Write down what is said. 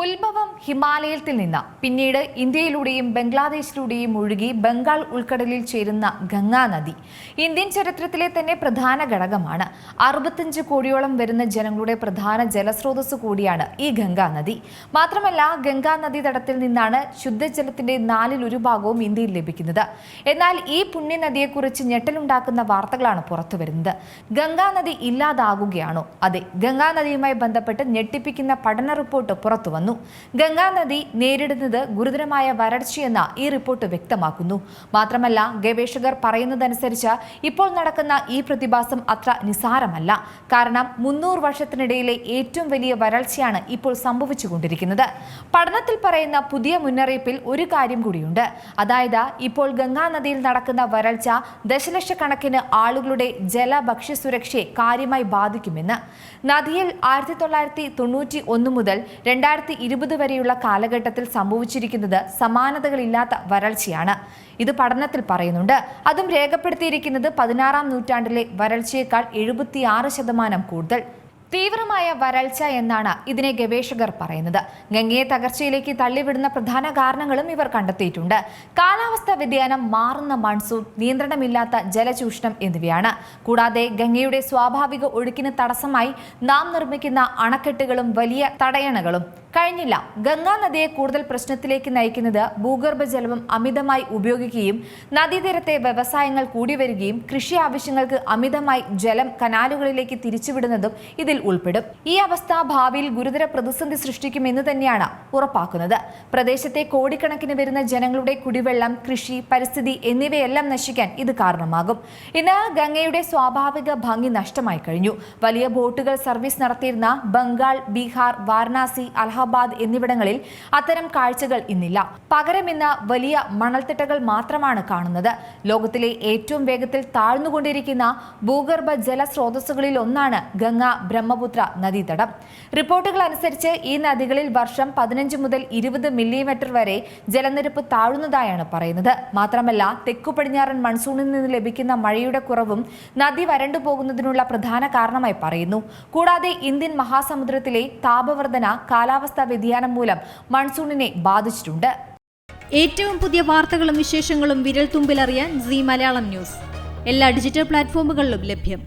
ഉത്ഭവം ഹിമാലയത്തിൽ നിന്ന് പിന്നീട് ഇന്ത്യയിലൂടെയും ബംഗ്ലാദേശിലൂടെയും ഒഴുകി ബംഗാൾ ഉൾക്കടലിൽ ചേരുന്ന ഗംഗാ നദി ഇന്ത്യൻ ചരിത്രത്തിലെ തന്നെ പ്രധാന ഘടകമാണ്. അറുപത്തഞ്ച് കോടിയോളം വരുന്ന ജനങ്ങളുടെ പ്രധാന ജലസ്രോതസ് കൂടിയാണ് ഈ ഗംഗാ നദി. മാത്രമല്ല ഗംഗാ നദി തടത്തിൽ നിന്നാണ് ശുദ്ധജലത്തിന്റെ നാലിൽ ഒരു ഭാഗവും ഇന്ത്യയിൽ ലഭിക്കുന്നത്. എന്നാൽ ഈ പുണ്യനദിയെക്കുറിച്ച് ഞെട്ടലുണ്ടാക്കുന്ന വാർത്തകളാണ് പുറത്തുവരുന്നത് ഗംഗാ നദി ഇല്ലാതാകുകയാണോ? അതെ ഗംഗാ നദിയുമായി ബന്ധപ്പെട്ട് ഞെട്ടിപ്പിക്കുന്ന പഠന റിപ്പോർട്ട് പുറത്തു വന്നു ഗംഗാനദി നേരിടുന്നത് ഗുരുതരമായ വരൾച്ചയെന്ന് ഈ റിപ്പോർട്ട് വ്യക്തമാക്കുന്നു. മാത്രമല്ല ഗവേഷകർ പറയുന്നതനുസരിച്ച് ഇപ്പോൾ നടക്കുന്ന ഈ പ്രതിഭാസം അത്ര നിസാരമല്ല. കാരണം മുന്നൂറ് വർഷത്തിനിടയിലെ ഏറ്റവും വലിയ വരൾച്ചയാണ് ഇപ്പോൾ സംഭവിച്ചുകൊണ്ടിരിക്കുന്നത്. പഠനത്തിൽ പറയുന്ന പുതിയ മുന്നറിയിപ്പിൽ ഒരു കാര്യം കൂടിയുണ്ട്. അതായത് ഇപ്പോൾ ഗംഗാനദിയിൽ നടക്കുന്ന വരൾച്ച ദശലക്ഷക്കണക്കിന് ആളുകളുടെ ജല ഭക്ഷ്യസുരക്ഷയെ കാര്യമായി ബാധിക്കുമെന്ന്. നദിയിൽ ആയിരത്തി തൊള്ളായിരത്തി തൊണ്ണൂറ്റി ഒന്ന് മുതൽ രണ്ടായിരത്തി ഇരുപത് വരെയുള്ള കാലഘട്ടത്തിൽ സംഭവിച്ചിരിക്കുന്നത് സമാനതകളില്ലാത്ത വരൾച്ചയാണ്. ഇത് പഠനത്തിൽ പറയുന്നുണ്ട്. അതും രേഖപ്പെടുത്തിയിരിക്കുന്നത് പതിനാറാം നൂറ്റാണ്ടിലെ വരൾച്ചയേക്കാൾ എഴുപത്തിയാറ് ശതമാനം കൂടുതൽ. തീവ്രമായ വരൾച്ച എന്നാണ് ഇതിനെ ഗവേഷകർ പറയുന്നത്. ഗംഗയെ തകർച്ചയിലേക്ക് തള്ളിവിടുന്ന പ്രധാന കാരണങ്ങളും ഇവർ കണ്ടെത്തിയിട്ടുണ്ട്. കാലാവസ്ഥാ വ്യതിയാനം മാറുന്ന മൺസൂൺ നിയന്ത്രണമില്ലാത്ത ജലചൂഷണം എന്നിവയാണ്. കൂടാതെ ഗംഗയുടെ സ്വാഭാവിക ഒഴുക്കിന് തടസ്സമായി നാം നിർമ്മിക്കുന്ന അണക്കെട്ടുകളും വലിയ തടയണകളും. കഴിഞ്ഞില്ല. ഗംഗാ നദിയെ കൂടുതൽ പ്രശ്നത്തിലേക്ക് നയിക്കുന്നത് ഭൂഗർഭജലവും അമിതമായി ഉപയോഗിക്കുകയും നദീതീരത്തെ വ്യവസായങ്ങൾ കൂടി വരികയും കൃഷി ആവശ്യങ്ങൾക്ക് അമിതമായി ജലം കനാലുകളിലേക്ക് തിരിച്ചുവിടുന്നതും ഇതിൽ ഉൾപ്പെടും. ഈ അവസ്ഥ ഭാവിയിൽ ഗുരുതര പ്രതിസന്ധി സൃഷ്ടിക്കുമെന്ന് തന്നെയാണ് ഉറപ്പാക്കുന്നത്. പ്രദേശത്തെ കോടിക്കണക്കിന് വരുന്ന ജനങ്ങളുടെ കുടിവെള്ളം കൃഷി പരിസ്ഥിതി എന്നിവയെല്ലാം നശിക്കാൻ ഇത് കാരണമാകും. ഇന്ന് ഗംഗയുടെ സ്വാഭാവിക ഭംഗി നഷ്ടമായി കഴിഞ്ഞു. വലിയ ബോട്ടുകൾ സർവീസ് നടത്തിയിരുന്ന ബംഗാൾ ബീഹാർ വാരണാസി അലഹബാദ് എന്നിവിടങ്ങളിൽ അത്തരം കാഴ്ചകൾ ഇന്നില്ല. പകരം ഇന്ന് വലിയ മണൽത്തിട്ടകൾ മാത്രമാണ് കാണുന്നത്. ലോകത്തിലെ ഏറ്റവും വേഗത്തിൽ താഴ്ന്നുകൊണ്ടിരിക്കുന്ന ഭൂഗർഭ ജലസ്രോതസ്സുകളിൽ ഒന്നാണ് ഗംഗ ബ്രഹ്മപുത്ര നദീതടം. റിപ്പോർട്ടുകൾ അനുസരിച്ച് ഈ നദികളിൽ വർഷം പതിനഞ്ച് മുതൽ ഇരുപത് മില്ലിമീറ്റർ വരെ ജലനിരപ്പ് താഴുന്നതായാണ് പറയുന്നത്. മാത്രമല്ല തെക്കു പടിഞ്ഞാറൻ മൺസൂണിൽ നിന്ന് ലഭിക്കുന്ന മഴയുടെ കുറവും നദി വരണ്ടു പോകുന്നതിനുള്ള പ്രധാന കാരണമായി പറയുന്നു. കൂടാതെ ഇന്ത്യൻ മഹാസമുദ്രത്തിലെ താപവർധന കാലാവസ്ഥാ വ്യതിയാനം മൂലം മൺസൂണിനെ ബാധിച്ചിട്ടുണ്ട്. ഏറ്റവും പുതിയ വാർത്തകളും വിശേഷങ്ങളും വിരൽ തുമ്പിലറിയാൻ സി മലയാളം ന്യൂസ്. എല്ലാ ഡിജിറ്റൽ പ്ലാറ്റ്ഫോമുകളിലും ലഭ്യം.